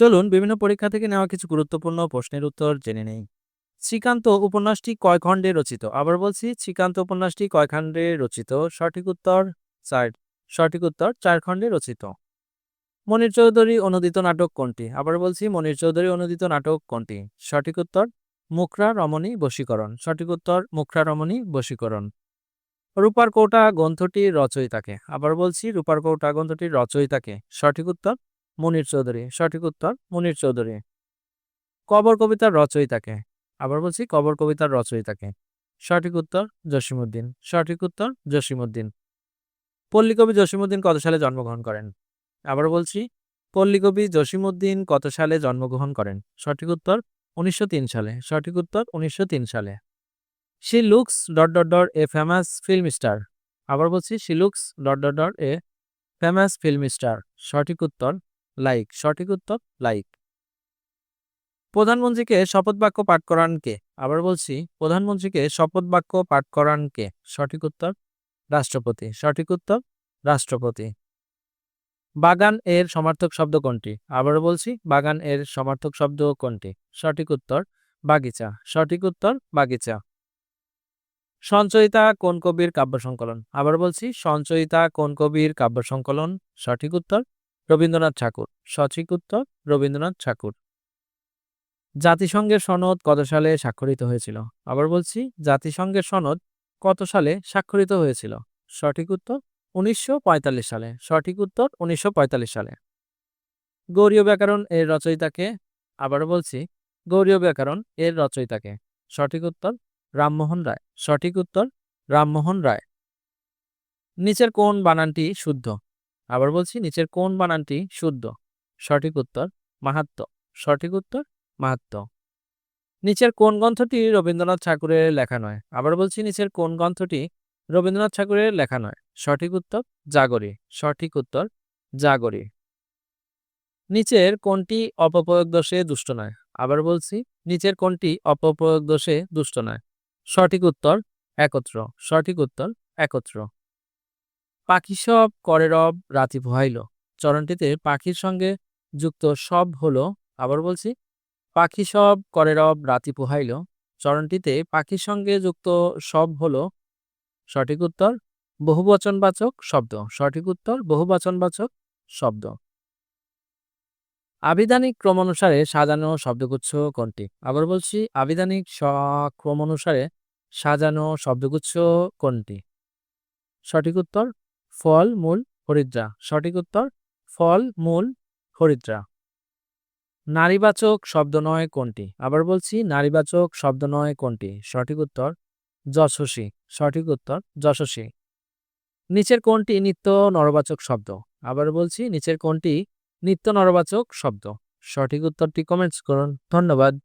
চলুন বিভিন্ন পরীক্ষা থেকে নেওয়া কিছু গুরুত্বপূর্ণ প্রশ্নের উত্তর জেনে নেই। শ্রীকান্ত উপন্যাসটি কয় খণ্ডে রচিত? আবার বলছি, শ্রীকান্ত উপন্যাসটি কয় খণ্ডে রচিত? সঠিক উত্তর চার, সঠিক উত্তর চার খণ্ডে রচিত। মনির চৌধুরী অনুদিত নাটক কোনটি? আবার বলছি, মনির চৌধুরী অনুদিত নাটক কোনটি? সঠিক উত্তর মুখরা রমণী বশীকরণ। সঠিক উত্তর মুখরা রমণী বশীকরণ। রূপার কৌটা গ্রন্থটির রচয়িতাকে। আবার বলছি, রূপার কৌটা গ্রন্থটির রচয়িতাকে। সঠিক উত্তর মনির চৌধুরী। সঠিক উত্তর, মনির চৌধুরী। কবর কবিতার রচয়িতাকে। আবার বলছি, কবর কবিতার রচয়িতাকে। সঠিক উত্তর জসিমুদ্দিন সঠিক উত্তর জসিমুদ্দিন পল্লীকবি জসিমুদ্দিন কত সালে জন্মগ্রহণ করেন? আবার বলছি, পল্লীকবি জসিমুদ্দিন কত সালে জন্মগ্রহণ করেন? সঠিক উত্তর, উনিশশো তিন সালে। সঠিক উত্তর, উনিশশো তিন সালে। She looks dot dot dot a famous film star. আবার বলছি, she looks dot dot dot a famous film star. সঠিক উত্তর লাইক সঠিক উত্তর লাইক প্রধানমন্ত্রীকে শপথ বাক্য পাঠ করান কে? আবার বলছি, প্রধানমন্ত্রীকে শপথ বাক্য পাঠ করান কে? সঠিক উত্তর, রাষ্ট্রপতি। সঠিক উত্তর, রাষ্ট্রপতি। বাগান এর সমার্থক শব্দ কোনটি? আবার বলছি, বাগান এর সমার্থক শব্দ কোনটি? সঠিক উত্তর, বাগিচা। সঠিক উত্তর, বাগিচা। সঞ্চয়িতা কোন কবির কাব্য সংকলন? আবার বলছি, সঞ্চয়িতা কোন কবির কাব্য সংকলন? সঠিক উত্তর রবীন্দ্রনাথ ঠাকুর। সঠিক উত্তর, রবীন্দ্রনাথ ঠাকুর। জাতিসংঘের সনদ কত সালে স্বাক্ষরিত হয়েছিল? আবার বলছি, জাতিসংঘের সনদ কত সালে স্বাক্ষরিত হয়েছিল? সঠিক উত্তর, উনিশশো পঁয়তাল্লিশ সালে। সঠিক উত্তর, উনিশশো পঁয়তাল্লিশ সালে। গৌরীয় ব্যাকরণ এর রচয়িতাকে আবার বলছি, গৌরীয় ব্যাকরণ এর রচয়িতাকে। সঠিক উত্তর, রামমোহন রায়। সঠিক উত্তর, রামমোহন রায়। নিচের কোন বানানটি শুদ্ধ? আবার বলছি নিচের কোন বানানটি শুদ্ধ? সঠিক উত্তর, মাহাত্ম। সঠিক উত্তর, মাহাত্ম। নিচের কোন গ্রন্থটি রবীন্দ্রনাথ ঠাকুরের লেখা নয়? আবার বলছি নিচের কোন গ্রন্থটি রবীন্দ্রনাথ ঠাকুরের লেখা নয়? সঠিক উত্তর, জাগরি। সঠিক উত্তর, জাগরি। নিচের কোনটি অপপ্রয়োগ দোষে দুষ্ট নয়? আবার বলছি নিচের কোনটি অপপ্রয়োগ দোষে দুষ্ট নয়? সঠিক উত্তর, একত্র। সঠিক উত্তর, একত্র। পাখি সব করে রব, রাতি পোহাইল চরণটিতে পাখির সঙ্গে যুক্ত সব হলো, আবার বলছি, পাখি সব করে রব, রাতি পোহাইল চরণটিতে পাখির সঙ্গে যুক্ত সব হলো, সঠিক উত্তর, বহুবচনবাচক শব্দ। সঠিক উত্তর, বহুবচনবাচক শব্দ। আবিধানিক ক্রমানুসারে সাজানো শব্দগুচ্ছ কোনটি? আবার বলছি আবিধানিক স- ক্রমানুসারে সাজানো শব্দগুচ্ছ কোনটি? সঠিক উত্তর ফল, মূল, হরিদ্রা। সঠিক উত্তর, ফল, মূল, হরিদ্রা। নারীবাচক শব্দ নয় কোনটি? আবার বলছি, নারীবাচক শব্দ নয় কোনটি? সঠিক উত্তর, যশস্বী। সঠিক উত্তর, যশস্বী। নিচের কোনটি নিত্য নরবাচক শব্দ? আবার বলছি, নিচের কোনটি নিত্য নরবাচক শব্দ? সঠিক উত্তরটি কমেন্টস করুন। ধন্যবাদ।